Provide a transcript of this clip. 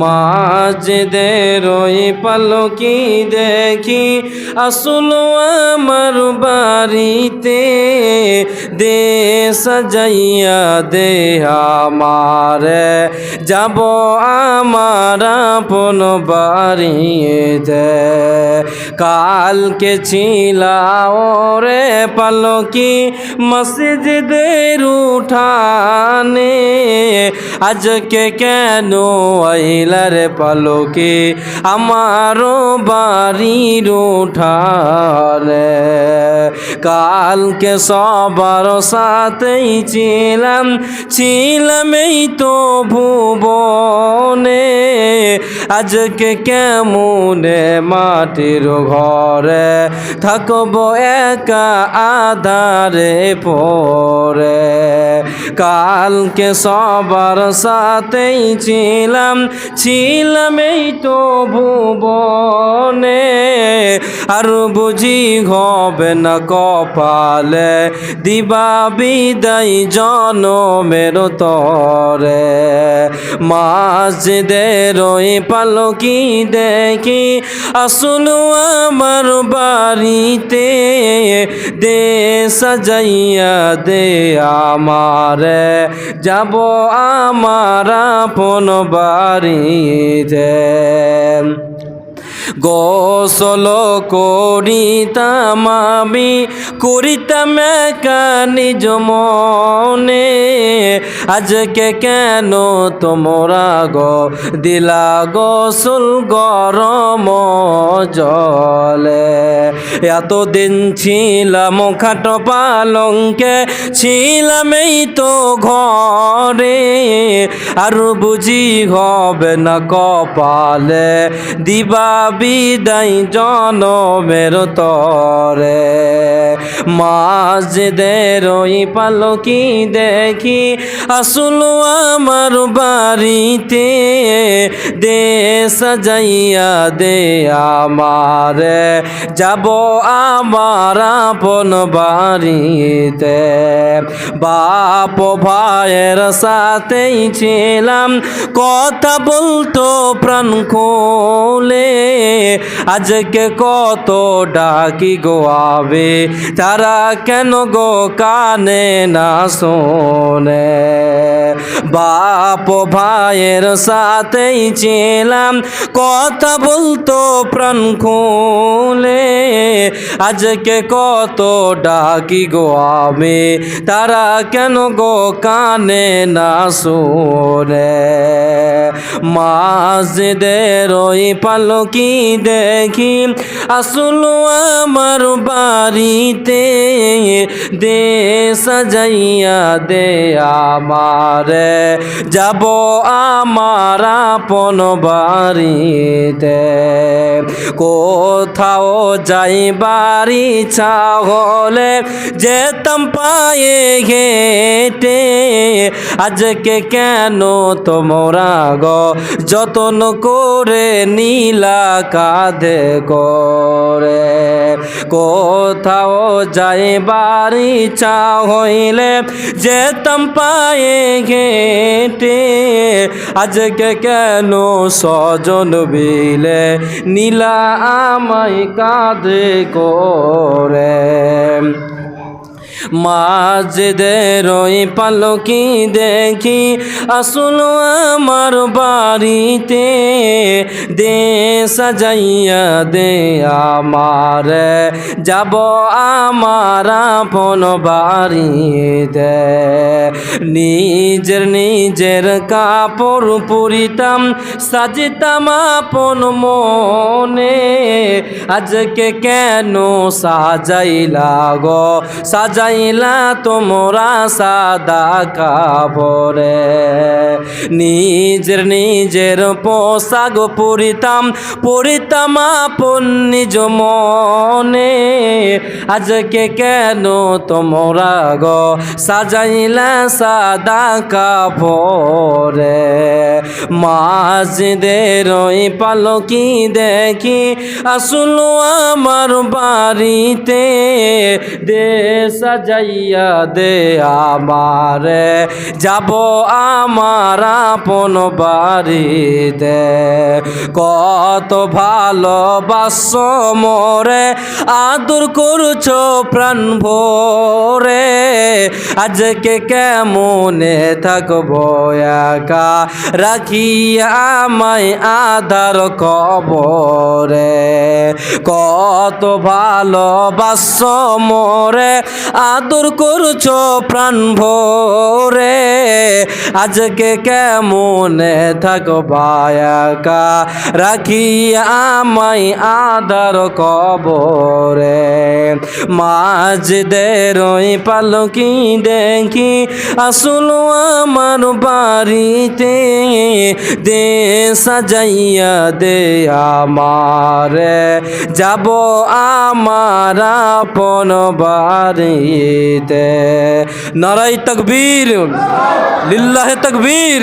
মাঝদের ওই পালকি দেখি, আসলো আমার বাড়িতে দে সাজাইয়া দে আমারে। যাব আমার আপন বাড়িতে কালকে ছিলা ওরে পালকি মসজিদের উঠানে, আজকে কেন আইলার পালকে আমারও বাড়ির ওঠার কালকে সবার সাথেই ছিলাম ছিলাম এই তো ভুবনে। আজকে কেমনে মাটির ঘরে থাকব একা আধারে পরে? কালকে সবার সাথেই ছিলাম ছিলাম এই তো ভুবনে। আর বুঝি হবে না কপালে, দিবা বিদায় জনমের তরে। মাঝদের ওই পালকি দেখি? আসলো আমার বাড়িতে দে, সাজাইয়া দে আমারে। যাব আমার আপন বাড়িতে। গোসল করিতাম আমি, করিতাম একা নিজ আজকে কেন তোমরা গো দিলা গোসল গরম জলে? এতদিন ছিলাম খাট পালঙ্কে, ছিলাম এই তো ঘরে। আর বুঝি হবে না কপালে, দিবা বিদায় জনমের তরে। মাঝদের ওই পালকি দেখি আসলো আমার বাড়িতে দে সাজাইয়া দে আমার। যাব আমার আপন বাড়িতে। বাপ ভাইয়ের সাথেই ছিলাম, কথা বলতো প্রাণ খোলে। আজকে কত ডাকি গোয়াবে তারা কেন গো কানে না শোনে? है বাপ ভাইয়ের সাথেই ছিলাম। কথা বলতো প্রাণ খুলে, আজকে কত ডাকি গো আমি, তারা কেন গো কানে না শোনে? মাঝদের ওই পালকি দেখি, আসলো আমার বাড়িতে দে সাজাইয়া দে আমারে যাব আমার আপন বাড়িতে। কোথাও যাই বাড়ি হলে যেতাম পায়ে ঘেটে আজকে কেন তোমরা গো যতন করে নীলা কাঁধে করে? কোথাও যাই বাড়ি চা হইলে যেতাম পায়ে ঘেটে আজকে কেন সজন বিলে? নীলা আমায় কাঁধে করে। মাঝদের ওই পালকি দেখি, আসলো আমার বাড়িতে দে সাজাইয়া দে আমার। যাব আমার আপন বাড়িতে নিজের নিজের কাপড় পরিতাম, সাজিতাম আপন মনে। আজকে কেন সাজাইলা গো? সাজাইলা তোমরা সাদা কাপড়ে। নিজের নিজের পোশাক পরিতাম পরিতাম আপন নিজ মনে। আজকে কেন তোমরা গো সাজাইলা সাদা কাপড়ে? মাঝদের ওই পালকি দেখি আসলো আমার বাড়িতে। দে সাজাইয়া দে আমারে, যাব আমার আপন বাড়িতে। কত ভালোবাস মোরে, আদর করছ প্রাণ ভরে। আজকে কেমনে থাকব একা রাখি আমায় আধার কবরে। কত ভালোবাস মোরে আদর করছ প্রাণ ভরে। আজকে কেমনে থাকবা একা? রাখি আমায় আধার কবরে। মাঝ দেরই পালকি দেখি, আসলো আমার বাড়িতে দে সাজাইয়া দে আমারে। যাব আমার আপন বাড়িতে। নারাই তকবীর। লিল্লাহে তকবীর